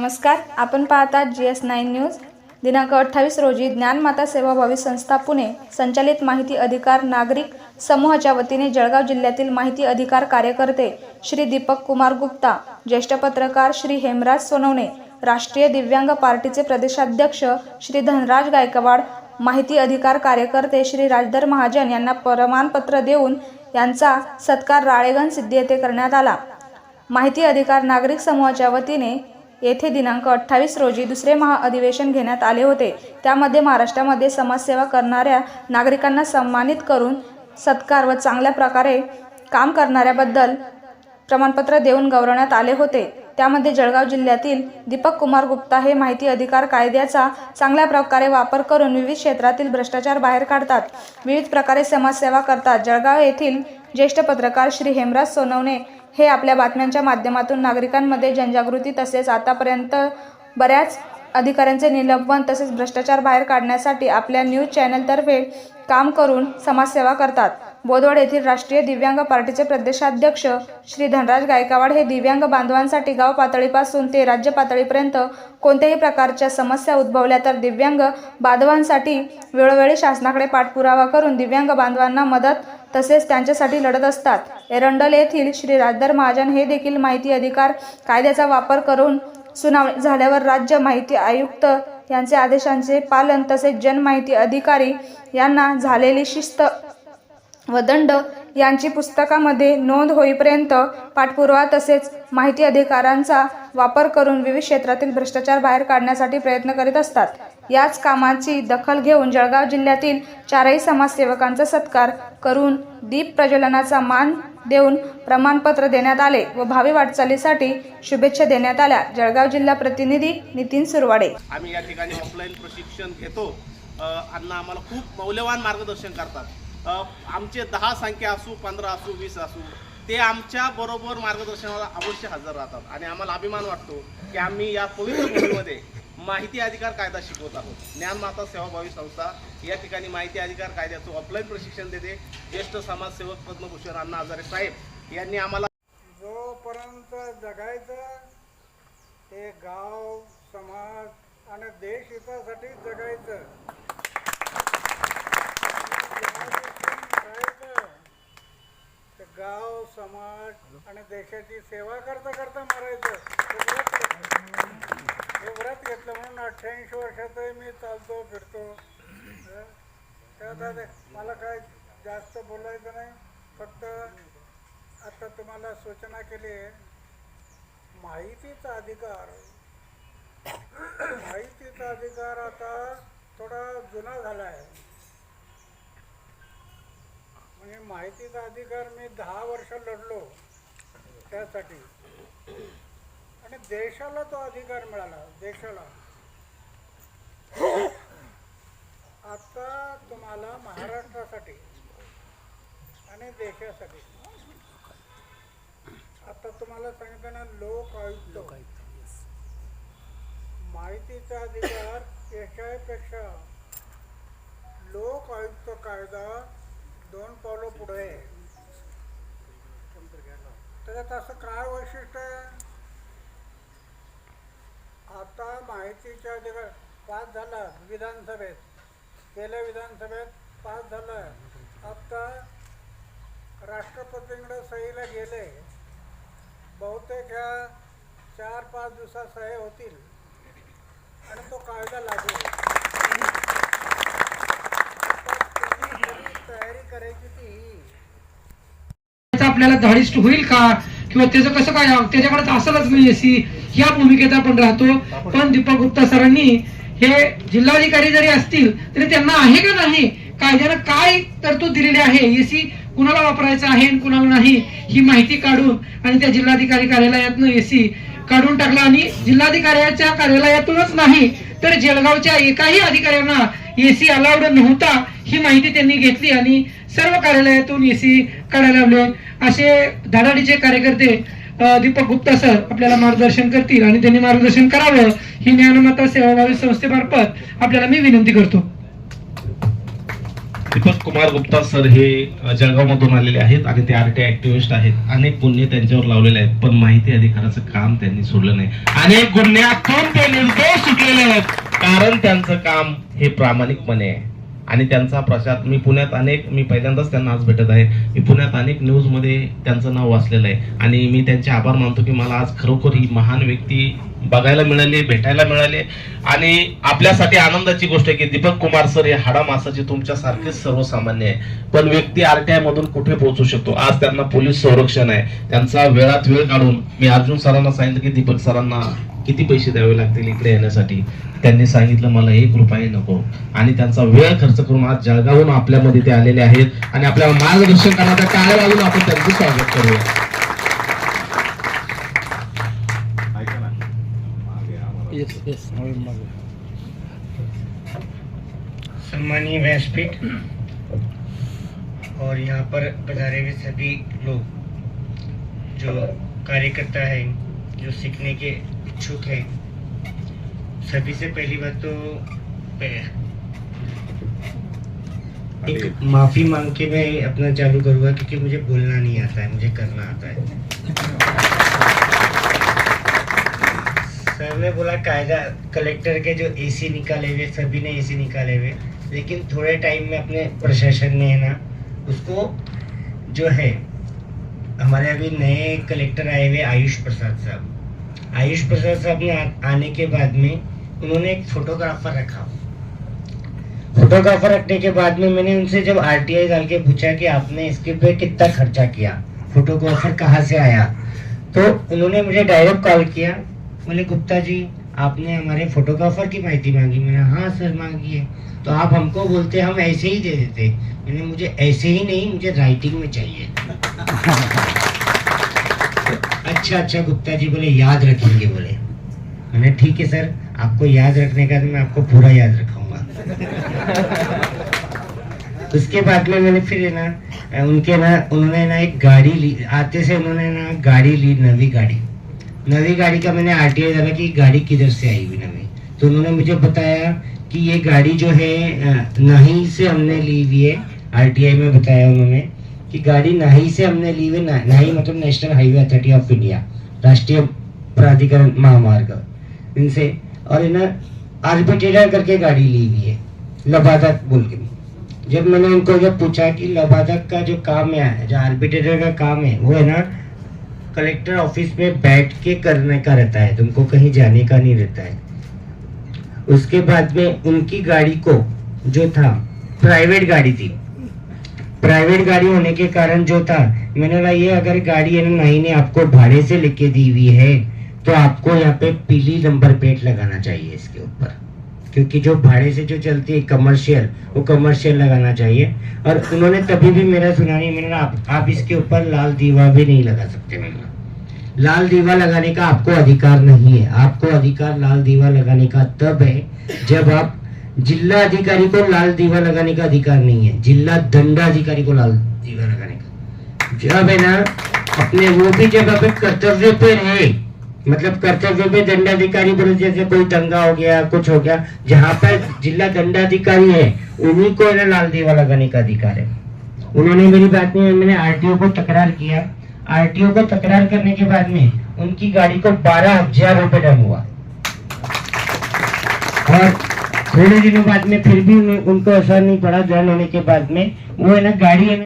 नमस्कार आपण पाहता जी एस नाईन न्यूज. दिनांक अठ्ठावीस रोजी ज्ञानमाता सेवाभावी संस्था पुणे संचालित माहिती अधिकार नागरिक समूहाच्या वतीने जळगाव जिल्ह्यातील माहिती अधिकार कार्यकर्ते श्री दीपक कुमार गुप्ता ज्येष्ठ पत्रकार श्री हेमराज सोनवणे राष्ट्रीय दिव्यांग पार्टीचे प्रदेशाध्यक्ष श्री धनराज गायकवाड माहिती अधिकार कार्यकर्ते श्री राजधर महाजन यांना प्रमाणपत्र देऊन यांचा सत्कार राळेगण सिद्धी येथे करण्यात आला. माहिती अधिकार नागरिक समूहाच्या वतीने येथे दिनांक अठ्ठावीस रोजी दुसरे महाअधिवेशन घेण्यात आले होते. त्यामध्ये महाराष्ट्रामध्ये समाजसेवा करणाऱ्या नागरिकांना सन्मानित करून सत्कार व चांगल्या प्रकारे काम करणाऱ्याबद्दल प्रमाणपत्र देऊन गौरवण्यात आले होते. त्यामध्ये जळगाव जिल्ह्यातील दीपक कुमार गुप्ता हे माहिती अधिकार कायद्याचा चांगल्या प्रकारे वापर करून विविध क्षेत्रातील भ्रष्टाचार बाहेर काढतात. विविध प्रकारे समाजसेवा करतात. जळगाव येथील ज्येष्ठ पत्रकार श्री हेमराज सोनवणे हे आपल्या बातम्यांच्या माध्यमातून नागरिकांमध्ये जनजागृती तसेच आतापर्यंत बऱ्याच अधिकाऱ्यांचे निलंबन तसेच भ्रष्टाचार बाहेर काढण्यासाठी आपल्या न्यूज चॅनलतर्फे काम करून समाजसेवा करतात. बोदवड येथील राष्ट्रीय दिव्यांग पार्टीचे प्रदेशाध्यक्ष श्री धनराज गायकवाड हे दिव्यांग बांधवांसाठी गाव पातळीपासून ते राज्य पातळीपर्यंत कोणत्याही प्रकारच्या समस्या उद्भवल्या तर दिव्यांग बांधवांसाठी वेळोवेळी शासनाकडे पाठपुरावा करून दिव्यांग बांधवांना मदत तसेच त्यांच्यासाठी लढत असतात. एरंडल येथील श्री राजदार महाजन हे देखील माहिती अधिकार कायद्याचा वापर करून सुनावणी झाल्यावर राज्य माहिती आयुक्त यांचे आदेशांचे पालन तसेच जनमाहिती अधिकारी यांना झालेली शिस्त व दंड यांची पुस्तकामध्ये नोंद होईपर्यंत पाठपुरावा तसेच माहिती अधिकारांचा वापर करून विविध क्षेत्रातील भ्रष्टाचार बाहेर काढण्यासाठी प्रयत्न करीत असतात. याच कामाची दखल घेऊन जळगाव जिल्ह्यातील चारही समाजसेवकांचा सत्कार करून दीप प्रज्वलनाचा मान देऊन प्रमाणपत्र देण्यात आले व भावी वाटचालीसाठी शुभेच्छा देण्यात आल्या. जळगाव जिल्हा प्रतिनिधी नितीन सुरवाडे. आम्ही या ठिकाणी ऑफलाईन प्रशिक्षण घेतो. अण्णा आम्हाला खूप मौल्यवान मार्गदर्शन करतात. आमचे दहा संख्या असू पंधरा असू वीस असू ते आमच्या बरोबर मार्गदर्शनाला अवश्य हजर राहतात. आणि आम्हाला अभिमान वाटतो की आम्ही या पवित्र भूमीमध्ये माहिती अधिकार कायदा शिकवत आहोत. ज्ञानमाता सेवाभावी संस्था या ठिकाणी माहिती अधिकार कायद्याचं ऑफलाईन प्रशिक्षण देते. ज्येष्ठ समाजसेवक पद्मभूषण अण्णा हजारे साहेब यांनी आम्हाला जोपर्यंत जगायचं ते गाव समाज आणि देश हितासाठी जगायचं मरायचं ते गाव समाज आणि देशाची सेवा करता करता मारायचं. हे व्रत घेतलं. म्हणून अठ्ठ्याऐंशी वर्षातही मी चालतो फिरतो. त्यात मला काय जास्त बोलायचं नाही. फक्त आता तुम्हाला सूचना केली आहे. माहितीचा अधिकार. माहितीचा अधिकार आता थोडा जुना झाला आहे. म्हणजे माहितीचा अधिकार मी दहा वर्ष लढलो त्यासाठी. आणि देशाला तो अधिकार मिळाला देशाला. आता तुम्हाला महाराष्ट्रासाठी आणि देशासाठी. आता तुम्हाला सांगितलं ना लोक आयुक्त माहितीचा अधिकार याच्यापेक्षा लोक आयुक्त कायदा दोन पावलं पुढे. त्याच्यात असं काय वैशिष्ट्य आहे? आता माहितीच्या अधिकार पास झाला विधानसभेत. गेल्या विधानसभेत पास झालं. आता राष्ट्रपतींकडे सहीला गेले. बहुतेक ह्या चार पाच दिवसात सह्या होतील. आणि तो कायदा लागू होईल. आता तुम्ही सगळी तयारी करायची ती ही त्याचं आपल्याला धाडिष्ट होईल का? किंवा त्याचं कसं काय त्याच्याकडे असलच नाही एसी या भूमिकेत आपण राहतो. पण दीपक गुप्ता सरांनी हे जिल्हाधिकारी जरी असतील तरी त्यांना आहे का नाही? कायद्यानं काय तरतूद दिलेली आहे? एसी कुणाला वापरायचं आहे आणि कुणाला नाही? ही माहिती काढून आणि त्या जिल्हाधिकारी कार्यालयातनं एसी काढून टाकला आणि जिल्हाधिकाऱ्याच्या कार्यालयातूनच नाही तर जळगावच्या एकाही अधिकाऱ्यांना एसी अलाउड नव्हता ही माहिती त्यांनी घेतली आणि सर्व कार्यालयातून एसी काढायला लावले. असे धडाडीचे कार्यकर्ते दीपक गुप्ता सर आपल्याला मार्गदर्शन करतील आणि त्यांनी मार्गदर्शन करावं ही ज्ञानमाता सेवाभावी संस्थेमार्फत आपल्याला मी विनंती करतो. दीपक कुमार गुप्ता सर हे जळगावमधून आलेले आहेत आणि ते आरटीआय ऍक्टिव्हिस्ट आहेत. अनेक गुन्हे त्यांच्यावर लावलेले आहेत पण माहिती अधिकाराचं काम त्यांनी सोडलं नाही. अनेक गुन्ह्यातून ते निर्दोष सुटलेले आहेत. कारण त्यांचं काम हे प्रामाणिकपणे आहे. आणि त्यांचा प्रचार मी पुण्यात अनेक मी पहिल्यांदाच त्यांना आज भेटत आहे. मी पुण्यात अनेक न्यूजमध्ये त्यांचं नाव वाचलेलं आहे. आणि मी त्यांचे आभार मानतो की मला आज खरोखर ही महान व्यक्ती बघायला मिळाली भेटायला मिळाले. आणि आपल्यासाठी आनंदाची गोष्ट आहे की दीपक कुमार सर हे हाडा मासाचे तुमच्यासारखेच सर्वसामान्य आहे. पण व्यक्ती आरटीआय मधून कुठे पोहोचू शकतो? आज त्यांना पोलीस संरक्षण आहे. त्यांचा वेळात वेळ काढून मी अर्जुन सरांना सांगितलं की दीपक सरांना किती पैसे द्यावे लागतील इकडे येण्यासाठी? त्यांनी सांगितलं मला एक रुपयाही नको. आणि त्यांचा वेळ खर्च करून आज जळगावहून आपल्यामध्ये ते आलेले आहेत. आणि आपल्याला मार्गदर्शन करण्याचा टाळ्या वाजून आपण त्यांचं स्वागत करूया. सम्मानीय व्यासपीठ और यहाँ पर पधारे हुए सभी लोग जो कार्यकर्ता हैं, जो सीखने के इच्छुक हैं, सभी से पहली बात तो एक माफ़ी मांग के मैं अपना चालू करूँगा क्योंकि मुझे बोलना नहीं आता है, मुझे करना आता है। सर ने बोला कायदा कलेक्टर के जो एसी निकाले हुए, सभी ने एसी निकाले हुए। लेकिन थोड़े टाइम में अपने प्रशासन ने है ना, उसको जो है, हमारे अभी नए कलेक्टर आए हुए आयुष प्रसाद साहब। आयुष प्रसाद साहब ने आने के बाद में उन्होंने एक फोटोग्राफर रखा। फोटोग्राफर रखने के बाद में मैंने उनसे जब आरटीआई डाल के पूछा कि आपने इसके पे कितना खर्चा किया फोटोग्राफर कहाँ से आया? तो उन्होंने मुझे डायरेक्ट कॉल किया। बोले गुप्ता जी आपने हमारे फोटोग्राफर की माहिती मांगी. मैंने हाँ सर मांगी है। तो आप हमको बोलते हम ऐसे ही दे देते। मैंने मुझे ऐसे ही नहीं मुझे राइटिंग में चाहिए। अच्छा अच्छा गुप्ता जी बोले याद रखेंगे बोले। मैंने ठीक है सर आपको याद रखने का तो मैं आपको पूरा याद रखूँगा। उसके बाद में मैंने फिर ना उनके ना उन्होंने ना एक गाड़ी ली आते से उन्होंने ना गाड़ी ली नवी गाड़ी। नवी गाड़ी का मैंने आरटीआई डाला कि गाड़ी किधर से आई हुई नवी? तो उन्होंने मुझे बताया कि ये गाड़ी जो है नाही से हमने ली हुई है आरटीआई में बताया उन्होंने कि गाड़ी नाही से हमने ली हुई, ना- नाही मतलब national highway authority of India राष्ट्रीय प्राधिकरण महामार्ग, इनसे। और इन्हें आर्बिट्रेटर करके गाड़ी ली हुई है, लबादक बोल के। जब मैंने उनको जब पूछा कि लबादक का जो काम है, जो आर्बिट्रेटर का काम है, वो है ना कलेक्टर ऑफ़िस में बैठ के करने का रहता है, तुमको कहीं जाने का नहीं रहता है। उसके बाद में उनकी गाड़ी को, जो था प्राइवेट गाड़ी थी। प्राइवेट गाड़ी होने के कारण जो था, मैंने बोला ये अगर गाड़ी है ना ने आपको भाड़े से लेके दी हुई है तो आपको यहाँ पे पीली नंबर प्लेट लगाना चाहिए इसके ऊपर। क्योंकि जो भाड़े से जो चलती है कमर्शियल वो कमर्शियल लगाना चाहिए। और उन्होंने तभी भी मेरा सुना नहीं मैंने आप, आप इसके ऊपर लाल दीवा भी नहीं लगा सकते मैंने लाल दीवा लगाने का आपको अधिकार नहीं है। आपको अधिकार लाल दीवा लगाने का तब है जब आप जिला अधिकारी को लाल दीवा लगाने का अधिकार नहीं है। जिला दंडाधिकारी को लाल दीवा लगाने का। जब है ना अपने वो भी जब अपने कर्तव्य पे रहे मतलब कर्तव्य पे दंडाधिकारी बोले जैसे कोई दंगा हो गया, कुछ हो गया, जहाँ पर जिला दंडाधिकारी है, उन्हीं को ना लाल दीवा लगाने का अधिकार है। उन्होंने मेरी बात में, मैंने आरटीओ को तकरार किया। आरटीओ को तकरार करने के बाद में उनकी गाड़ी को बारह हज़ार रुपए दम हुआ। और थोड़े दिनों बाद में फिर भी उनको असर नहीं पड़ा जन होने के बाद में, वो है ना, गाड़ी